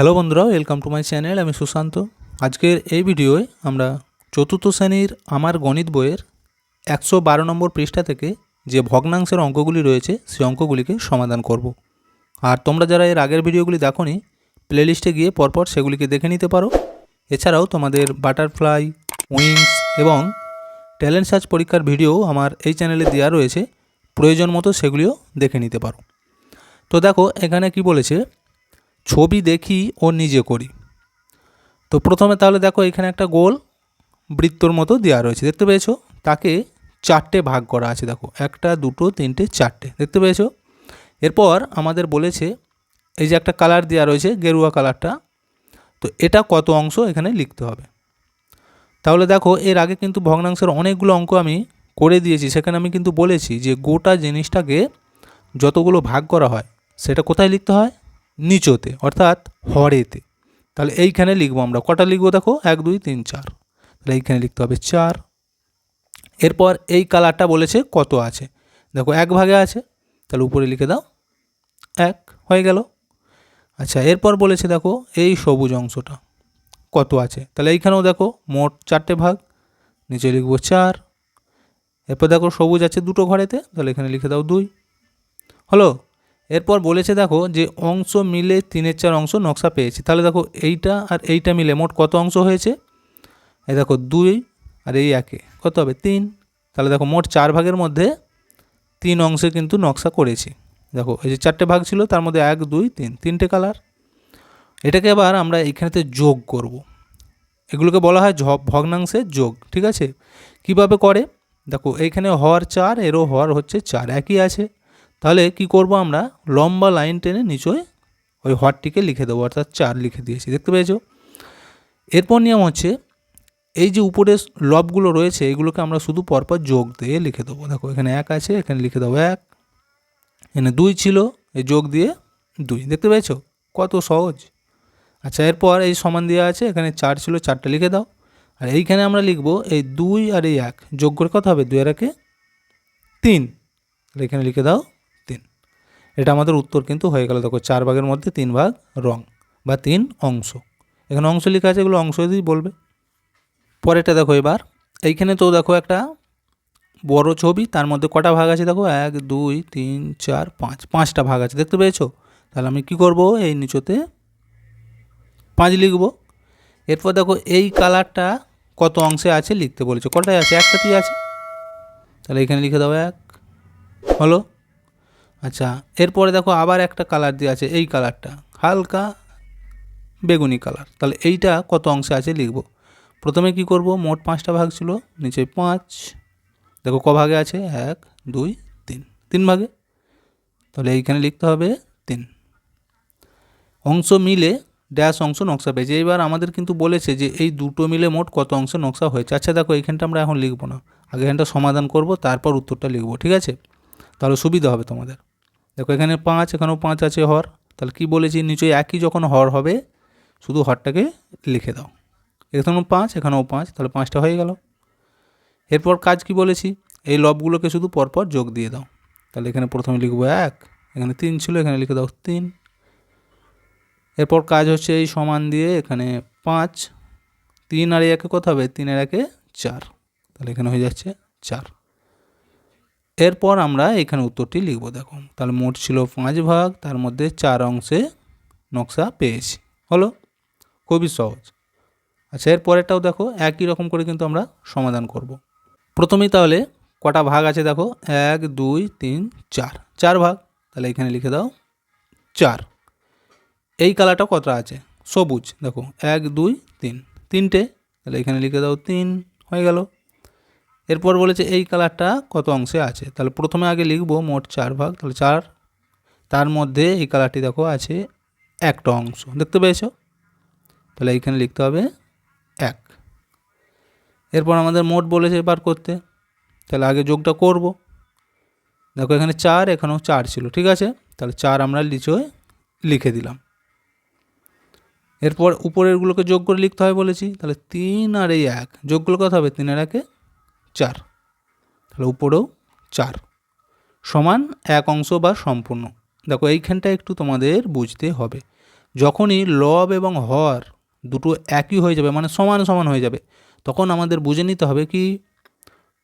Hello বন্ধুরা welcome to my channel আমি সুশান্ত। আজকের এই ভিডিওয় আমরা চতুর্থ শ্রেণির আমার গণিত বইয়ের একশো বারো নম্বর পৃষ্ঠা থেকে যে ভগ্নাংশের অঙ্কগুলি রয়েছে, সেই অঙ্কগুলিকে সমাধান করব। আর তোমরা যারা এর আগের ভিডিওগুলি দেখোনি প্লেলিস্টে গিয়ে পরপর সেগুলিকে দেখে নিতে পারো। এছাড়াও তোমাদের বাটারফ্লাই উইংস এবং ট্যালেন্ট সার্চ পরীক্ষার ভিডিও আমার এই চ্যানেলে দেওয়া রয়েছে। প্রয়োজন মতো সেগুলিও দেখে নিতে পারো। তো দেখো, এখানে কি বলেছে ছবি দেখি ও নিজে করি। তো প্রথমে তাহলে দেখো এখানে একটা গোল বৃত্তর মতো দেওয়া রয়েছে। দেখতে পেয়েছ? তাকে চারটে ভাগ করা আছে দেখো। একটা, দুটো, তিনটে, চারটে। দেখতে পেয়েছ? এরপর আমাদের বলেছে এই যে একটা কালার দেওয়া রয়েছে, গেরুয়া কালারটা, তো এটা কত অংশ এখানে লিখতে হবে। তাহলে দেখো, এর আগে কিন্তু ভগ্নাংশের অনেকগুলো অঙ্ক আমি করে দিয়েছি। সেখানে আমি কিন্তু বলেছি যে গোটা জিনিসটাকে যতগুলো ভাগ করা হয়, সেটা কোথায় লিখতে হয়? নিচতে, অর্থাৎ হরেতে। তাহলে এইখানে লিখব আমরা। কটা লিখব দেখো? এক, দুই, তিন, চার। তাহলে এইখানে লিখতে হবে চার। এরপর এই কালারটা বলেছে কত আছে? দেখো, এক ভাগে আছে। তাহলে উপরে লিখে দাও। এক, হয়ে গেল। আচ্ছা এরপর বলেছে দেখো এই সবুজ অংশটা কত আছে? তাহলে এইখানেও দেখো মোট চারটে ভাগ, নিচে লিখব চার। এরপর দেখো সবুজ আছে দুটো ঘরেতে, তাহলে এখানে লিখে দাও দুই। হলো? এরপর বলেছে, দেখো, যে অংশ মিলে তিনের চার অংশ নকশা পেয়েছি। তাহলে দেখো, এইটা আর এইটা মিলে মোট কত অংশ হয়েছে? এই দেখো, দুই আর এই একে, কত হবে? তিন। তাহলে দেখো, মোট চার ভাগের মধ্যে তিন অংশে কিন্তু নকশা করেছি। দেখো, এই যে চারটে ভাগ ছিল, তার মধ্যে এক, দুই, তিন, তিনটে কালার। এটাকে আবার আমরা এইখানেতে যোগ করব। এগুলোকে বলা হয় ভগ্নাংশের যোগ, ঠিক আছে? কীভাবে করে? দেখো, এইখানে হর চার, এরও হর হচ্ছে চার, একই আছে। তাহলে কি করব আমরা? লম্বা লাইন টেনে নিচয় ওই হরটিকে লিখে দেবো, অর্থাৎ চার লিখে দিয়েছি। দেখতে পেয়েছ? এরপর নিয়ম হচ্ছে, এই যে উপরে লবগুলো রয়েছে, এগুলোকে আমরা শুধু পরপর যোগ দিয়ে লিখে দেবো। দেখো, এখানে এক আছে, এখানে লিখে দেবো এক। এখানে দুই ছিল, এই যোগ দিয়ে দুই। দেখতে পেয়েছ? কত সহজ। আচ্ছা এরপর এই সমান দেওয়া আছে, এখানে চার ছিল, চারটা লিখে দাও। আর এইখানে আমরা লিখব, এই দুই আর এই এক। যোগ করে কত হবে? দুই আর একে তিন। এখানে লিখে দাও এটা আমাদের উত্তর কিন্তু হয়ে গেল। দেখো, চার ভাগের মধ্যে তিন ভাগ রং বা তিন অংশ। এখানে অংশ লেখা আছে, এগুলো অংশ দিয়েই বলবে। পরেরটা দেখো এবার। এইখানে তো দেখো একটা বড় ছবি, তার মধ্যে কটা ভাগ আছে দেখো? এক, দুই, তিন, চার, পাঁচ। পাঁচটা ভাগ আছে, দেখতে পেয়েছ? তাহলে আমি কি করব? এই নিচতে পাঁচ লিখব। এরপর দেখো, এই কালারটা কত অংশে আছে লিখতে বলেছে। কটায় আছে? একটাতেই আছে? তাহলে এখানে লিখে দাও, এক। হলো? আচ্ছা এরপরে দেখো আবার একটা কালার দিয়ে আছে, এই কালারটা হালকা বেগুনি কালার তাহলে এইটা কত অংশে আছে লিখব। প্রথমে কি করব? মোট পাঁচটা ভাগ ছিল, নিচে পাঁচ। দেখো ক ভাগে আছে? এক, দুই, তিন। তিন ভাগে? তাহলে এইখানে লিখতে হবে তিন। অংশ মিলে ড্যাশ অংশ নকশা পেয়েছে। এবার আমাদের কিন্তু বলেছে যে এই দুটো মিলে মোট কত অংশ নকশা হয়েছে। আচ্ছা দেখো এইখানটা আমরা এখন লিখব না। আগে এখানটা সমাধান করব, তারপর উত্তরটা লিখব, ঠিক আছে? তাহলে সুবিধা হবে তোমাদের। দেখো, এখানে পাঁচ, এখানেও পাঁচ আছে হর। তাহলে কি বলেছি? নিচে একই যখন হর হবে, শুধু হরটাকে লিখে দাও। এখানেও পাঁচ এখানেও পাঁচ, তাহলে পাঁচটা হয়ে গেল। এরপর কাজ কি বলেছি? এই লবগুলোকে শুধু পরপর যোগ দিয়ে দাও। তাহলে এখানে প্রথমে লিখব এক, এখানে তিন ছিল, এখানে লিখে দাও তিন। এরপর কাজ হচ্ছে এই সমান দিয়ে এখানে পাঁচ, তিন আর একে কত হবে? তিনের একে চার। তাহলে এখানে হয়ে যাচ্ছে চার। এরপর আমরা এখানে উত্তরটি লিখব, দেখো। তাহলে মোট ছিল পাঁচ ভাগ, তার মধ্যে চার অংশে নকশা পেয়েছি। হলো? খুবই সহজ। আচ্ছা এর পরেরটাও দেখো, একই রকম করে কিন্তু আমরা সমাধান করব। প্রথমেই তাহলে কটা ভাগ আছে দেখো? এক, দুই, তিন, চার। চার ভাগ, তাহলে এখানে লিখে দাও, চার। এই কালারটা কতটা আছে? সবুজ, দেখো। এক, দুই, তিন। তিনটে, তাহলে এখানে লিখে দাও তিন, হয়ে গেল। এরপর বলেছে, এই কালারটা কত অংশে আছে? তাহলে প্রথমে আগে লিখব মোট চার ভাগ, তাহলে চার, তার মধ্যে এই কালারটি দেখো আছে একটা অংশ। দেখতে পেয়েছ? তাহলে এইখানে লিখতে হবে এক। এরপর আমাদের মোট বলেছে বার করতে, তাহলে আগে যোগটা করব। দেখো এখানে চার, এখানেও চার ছিল, ঠিক আছে? তাহলে চার আমরা লিচোয় লিখে দিলাম। এরপর উপরেরগুলোকে যোগ করে লিখতে হয় বলেছি, তাহলে তিন আর এই এক, যোগগুলো কত হবে? তিনের একে চার। তাহলে উপরেও চার। সমান এক অংশ বা সম্পূর্ণ। দেখো, এইখানটা একটু তোমাদের বুঝতে হবে। যখনই লব এবং হর দুটো একই হয়ে যাবে মানে সমান সমান হয়ে যাবে, তখন আমাদের বুঝে নিতে হবে কি,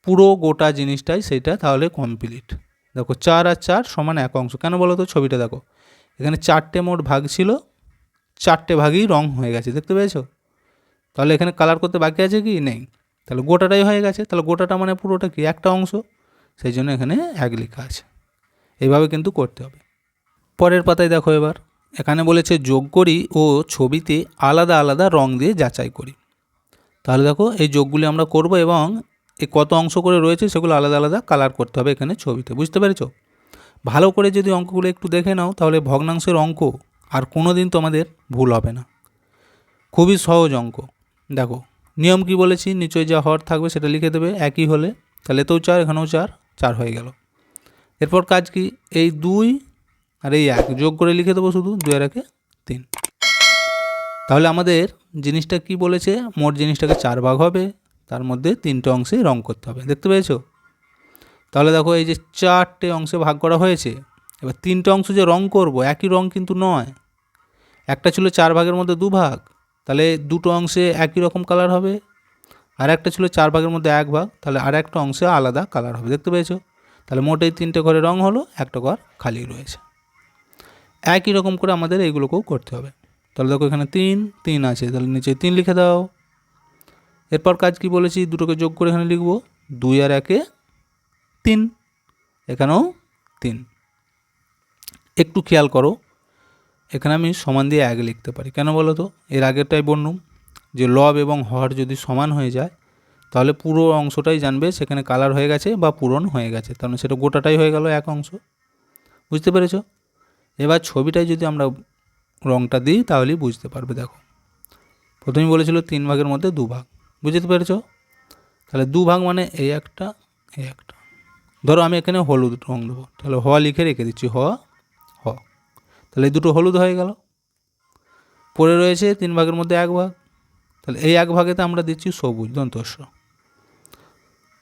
পুরো গোটা জিনিসটাই সেটা তাহলে কমপ্লিট দেখো, চার আর চার সমান এক অংশ। কেন বলো তো? ছবিটা দেখো। এখানে চারটে মোট ভাগ ছিল, চারটে ভাগই রং হয়ে গেছে। দেখতে পেয়েছ? তাহলে এখানে কালার করতে বাকি আছে কি? নেই। তাহলে গোটাটাই হয়ে গেছে। তাহলে গোটাটা মানে পুরোটা কি? একটা অংশ। সেই জন্য এখানে এক লেখা আছে। এইভাবে কিন্তু করতে হবে। পরের পাতায় দেখো এবার। এখানে বলেছে, যোগ করি ও ছবিতে আলাদা আলাদা রং দিয়ে যাচাই করি। তাহলে দেখো, এই যোগগুলি আমরা করব এবং এই কত অংশ করে রয়েছে সেগুলো আলাদা আলাদা কালার করতে হবে এখানে ছবিতে। বুঝতে পেরেছ? ভালো করে যদি অঙ্কগুলো একটু দেখে নাও, তাহলে ভগ্নাংশের অঙ্ক আর কোনো দিন তোমাদের ভুল হবে না। খুবই সহজ অঙ্ক। দেখো নিয়ম কি বলেছি? নিচয় যা হর থাকবে সেটা লিখে দেবে, একই হলে। তাহলে এতেও চার, এখানেও চার চার হয়ে গেল। এরপর কাজ কি? এই দুই আর এই এক, যোগ করে লিখে দেবো শুধু দুই আর একে তিন। তাহলে আমাদের জিনিসটা কি বলেছে? মোট জিনিসটাকে চার ভাগ হবে, তার মধ্যে তিনটে অংশে রং করতে হবে। দেখতে পেয়েছ? তাহলে দেখো এই যে চারটে অংশে ভাগ করা হয়েছে, এবার তিনটে অংশ যে রং করব, একই রং কিন্তু নয়। একটা ছিল চার ভাগের মধ্যে দু ভাগ তাহলে দুটো অংশে একই রকম কালার হবে। আর একটা ছিল চার ভাগের মধ্যে এক ভাগ, তাহলে আর একটা অংশে আলাদা কালার হবে, দেখতে পেয়েছ? তাহলে মোট এই তিনটে ঘরে রং হলো, একটা ঘর খালি রয়েছে। একই রকম করে আমাদের এইগুলোকেও করতে হবে। তাহলে দেখো এখানে তিন তিন আছে, তাহলে নিচে তিন লিখে দাও। এরপর কাজ কি বলেছি? দুটোকে যোগ করে এখানে লিখব, দুই আর একে তিন, এখানেও তিন। একটু খেয়াল করো এখানে আমি সমান দিয়ে এক লিখতে পারি। কেন বলো তো? এর আগেরটাই বললুম যে লব এবং হর যদি সমান হয়ে যায়, তাহলে পুরো অংশটাই জানবে সেখানে কালার হয়ে গেছে বা পূরণ হয়ে গেছে। তার মানে সেটা গোটাটাই হয়ে গেল এক অংশ। বুঝতে পেরেছ? এবার ছবিটায় যদি আমরা রঙটা দিই, তাহলেই বুঝতে পারবে, দেখো। প্রথমেই বলেছিল তিন ভাগের মধ্যে দু ভাগ। বুঝতে পেরেছ? তাহলে দু ভাগ মানে এই একটা এই একটা। ধরো আমি এখানে হলুদ রঙ দেবো। তাহলে হ লিখে রেখে দিচ্ছি। হ তাহলে এই দুটো হলুদ হয়ে গেল। পড়ে রয়েছে তিন ভাগের মধ্যে এক ভাগ। তাহলে এই এক ভাগেতে আমরা দিচ্ছি সবুজ দন্তস্ব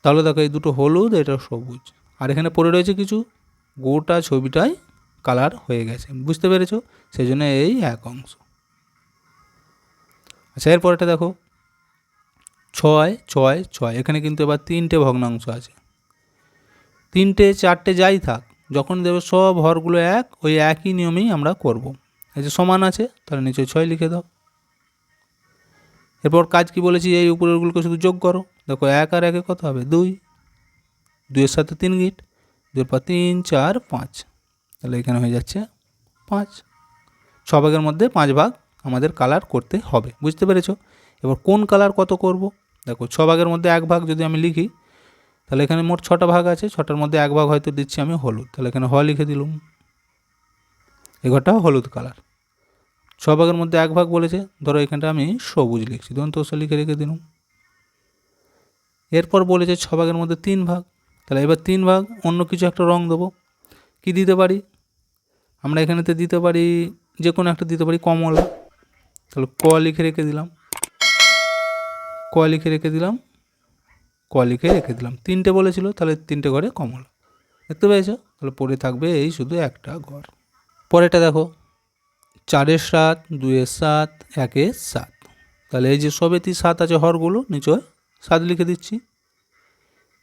তাহলে দেখো এই দুটো হলুদ, এটা সবুজ। আর এখানে পড়ে রয়েছে কিছু? গোটা ছবিটাই কালার হয়ে গেছে। বুঝতে পেরেছ? সেই জন্য এই এক অংশ। আচ্ছা এরপরটা দেখো। ছয় ছয় ছয়। এখানে কিন্তু এবার তিনটে ভগ্নাংশ আছে। তিনটে, চারটে যাই থাক যখন দেবে সব হরগুলো এক, ওই একই নিয়মেই আমরা করব। এই যে সমান আছে, তাহলে নিচে ছয় লিখে দাও। এরপর কাজ কি বলেছি? এই উপরেরগুলোকে শুধু যোগ করো। দেখো এক আর একে কত হবে? দুই। দুইয়ের সাথে তিন গিট। দুইয়ের পর তিন, চার, পাঁচ। তাহলে এখানে হয়ে যাচ্ছে পাঁচ। ছ ভাগের মধ্যে পাঁচ ভাগ আমাদের কালার করতে হবে। বুঝতে পেরেছ? এবার কোন কালার কত করব? দেখো ছ ভাগের মধ্যে এক ভাগ যদি আমি লিখি তাহলে এখানে মোট ছটা ভাগ আছে, ছটার মধ্যে এক ভাগ হয়তো দিচ্ছি আমি হলুদ। তাহলে এখানে হ লিখে দিলুম। এ ঘরটা হলুদ কালার। ছ ভাগের মধ্যে এক ভাগ বলেছে, ধরো এখানটা আমি সবুজ লিখছি, ধরুন দন্ত লিখে রেখে দিলাম। এরপর বলেছে ছ ভাগের মধ্যে তিন ভাগ, তাহলে এবার তিন ভাগ, অন্য কিছু একটা রং দেবো। কি দিতে পারি? আমরা এখানেতে দিতে পারি, যে কোনো একটা দিতে পারি কমলা। তাহলে ক লিখে রেখে দিলাম। ক লিখে রেখে দিলাম ক লিখে রেখে দিলাম। তিনটে বলেছিল, তাহলে তিনটে ঘরে কমলা দেখতে পেয়েছ? তাহলে পরে থাকবে এই শুধু একটা ঘর। পরেরটা দেখো। চারের সাত, দুইয়ের সাত, একের সাত। তাহলে এই যে সবেতেই সাত আছে হরগুলো, নিচয় সাত লিখে দিচ্ছি।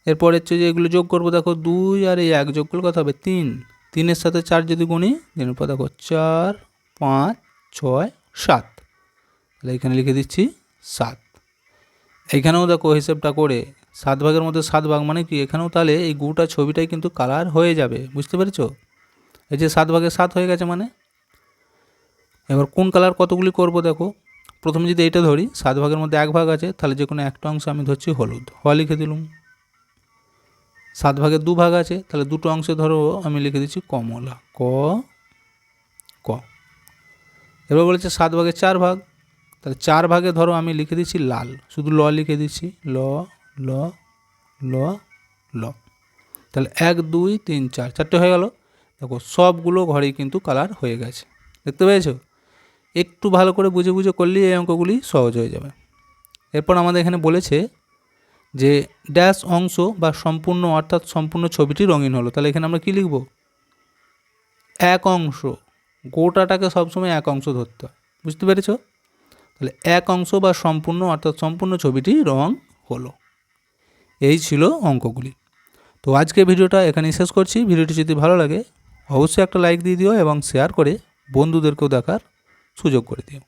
এরপর হচ্ছে যে এগুলো যোগ করব, দেখো দুই আর এই এক যোগ করলে কত হবে? তিন। তিনের সাথে চার যদি গুণি এরপর দেখো চার, পাঁচ, ছয়, সাত। তাহলে এখানে লিখে দিচ্ছি সাত। এইখানেও দেখো হিসেবটা করে সাত ভাগের মধ্যে সাত ভাগ মানে কি? এখানেও তাহলে এই গুটা ছবিটাই কিন্তু কালার হয়ে যাবে, বুঝতে পেরেছ? এই যে সাত ভাগে সাত হয়ে গেছে মানে? এবার কোন কালার কতগুলি করব দেখো? প্রথমে যদি এইটা ধরি, সাত ভাগের মধ্যে এক ভাগ আছে, তাহলে যে কোনো একটা অংশ আমি ধরছি হলুদ হওয়া লিখে দিলুম। সাত ভাগের দু ভাগ আছে, তাহলে দুটো অংশে ধরো, আমি লিখে দিচ্ছি কমলা, ক ক। এবার বলেছে সাত ভাগের চার ভাগ, তাহলে চার ভাগে ধরো, আমি লিখে দিচ্ছি লাল, শুধু ল লিখে দিচ্ছি, ল ল ল ল। তাহলে এক, দুই, তিন, চার, চারটে হয়ে গেল। দেখো, সবগুলো ঘরেই কিন্তু কালার হয়ে গেছে। দেখতে পেয়েছ? একটু ভালো করে বুঝে বুঝে করলেই এই অঙ্কগুলি সহজ হয়ে যাবে। এরপর আমাদের এখানে বলেছে যে ড্যাশ অংশ বা সম্পূর্ণ অর্থাৎ সম্পূর্ণ ছবিটি রঙিন হলো। তাহলে এখানে আমরা কী লিখব? এক অংশ। গোটাটাকে সবসময় এক অংশ ধরতে হয়। বুঝতে পেরেছ? তাহলে এক অংশ বা সম্পূর্ণ অর্থাৎ সম্পূর্ণ ছবিটি রং হলো। এই ছিল অঙ্কগুলি। তো আজকে ভিডিওটা এখানেই শেষ করছি। ভিডিওটি যদি ভালো লাগে, অবশ্যই একটা লাইক দিয়ে দিও এবং শেয়ার করে বন্ধুদেরকেও দেখার সুযোগ করে দিও।